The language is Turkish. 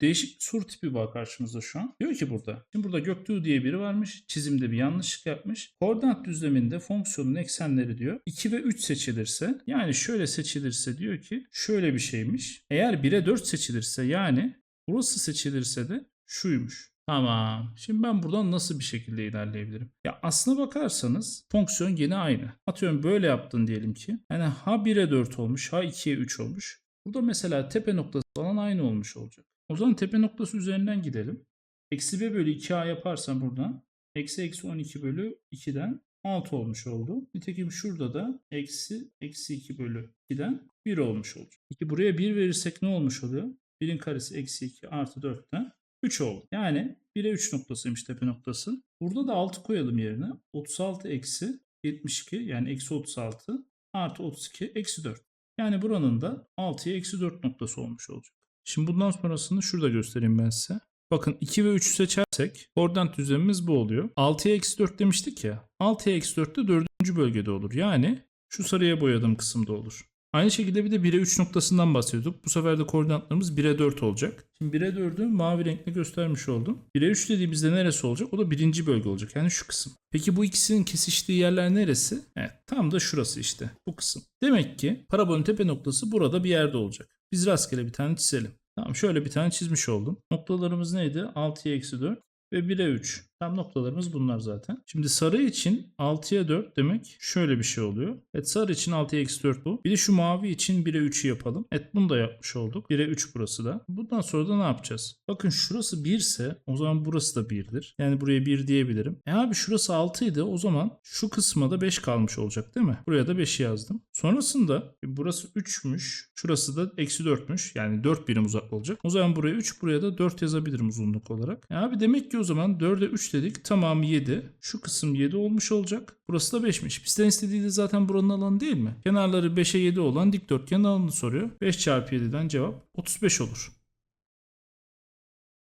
Değişik bir soru tipi var karşımızda şu an. Diyor ki burada. Şimdi burada Göktuğ diye biri varmış. Çizimde bir yanlışlık yapmış. Koordinat düzleminde fonksiyonun eksenleri diyor 2 ve 3 seçilirse yani şöyle seçilirse diyor ki şöyle bir şeymiş. Eğer 1'e 4 seçilirse yani burası seçilirse de şuymuş. Tamam. Şimdi ben buradan nasıl bir şekilde ilerleyebilirim? Ya aslına bakarsanız fonksiyon yine aynı. Atıyorum böyle yaptın diyelim ki. Yani ha 1'e 4 olmuş, ha 2'ye 3 olmuş. Burada mesela tepe noktası falan aynı olmuş olacak. O zaman tepe noktası üzerinden gidelim. Eksi b bölü 2a yaparsam buradan eksi eksi 12 bölü 2'den 6 olmuş oldu. Nitekim şurada da eksi eksi 2 bölü 2'den 1 olmuş olacak. Peki buraya 1 verirsek ne olmuş oluyor? 1'in karesi eksi 2 artı 4'ten 3 oldu. Yani 1'e 3 noktasıymış tepe noktası. Burada da 6 koyalım yerine. 36 eksi 72 yani eksi 36 artı 32 eksi 4. Yani buranın da 6'ya eksi 4 noktası olmuş olacak. Şimdi bundan sonrasını şurada göstereyim ben size. Bakın 2 ve 3 seçersek koordinat düzlemimiz bu oluyor. 6'ya eksi 4 demiştik ya. 6'ya eksi 4 de 4. bölgede olur. Yani şu sarıya boyadığım kısımda olur. Aynı şekilde bir de 1'e 3 noktasından bahsediyorduk. Bu sefer de koordinatlarımız 1'e 4 olacak. Şimdi 1'e 4'ü mavi renkle göstermiş oldum. 1'e 3 dediğimizde neresi olacak? O da birinci bölge olacak. Yani şu kısım. Peki bu ikisinin kesiştiği yerler neresi? Evet tam da şurası işte. Bu kısım. Demek ki parabolün tepe noktası burada bir yerde olacak. Biz rastgele bir tane çizelim. Tamam şöyle bir tane çizmiş oldum. Noktalarımız neydi? 6'ya eksi 4 ve 1'e 3. Tam noktalarımız bunlar zaten. Şimdi sarı için 6'ya 4 demek şöyle bir şey oluyor. Evet sarı için 6'ya eksi 4 bu. Bir de şu mavi için 1'e 3'ü yapalım. Evet bunu da yapmış olduk. 1'e 3 burası da. Bundan sonra da ne yapacağız? Bakın şurası 1 ise o zaman burası da 1'dir. Yani buraya 1 diyebilirim. E abi şurası 6 idi o zaman şu kısma da 5 kalmış olacak değil mi? Buraya da 5 yazdım. Sonrasında e, burası 3'müş. Şurası da eksi 4'müş. Yani 4 birim uzak olacak. O zaman buraya 3 buraya da 4 yazabilirim uzunluk olarak. E abi demek ki o zaman 4'e 3 dedik. Tamamı 7. Şu kısım 7 olmuş olacak. Burası da 5'miş. Bizden istediği de zaten buranın alanı değil mi? Kenarları 5'e 7 olan dikdörtgenin alanını soruyor. 5 çarpı 7'den cevap 35 olur.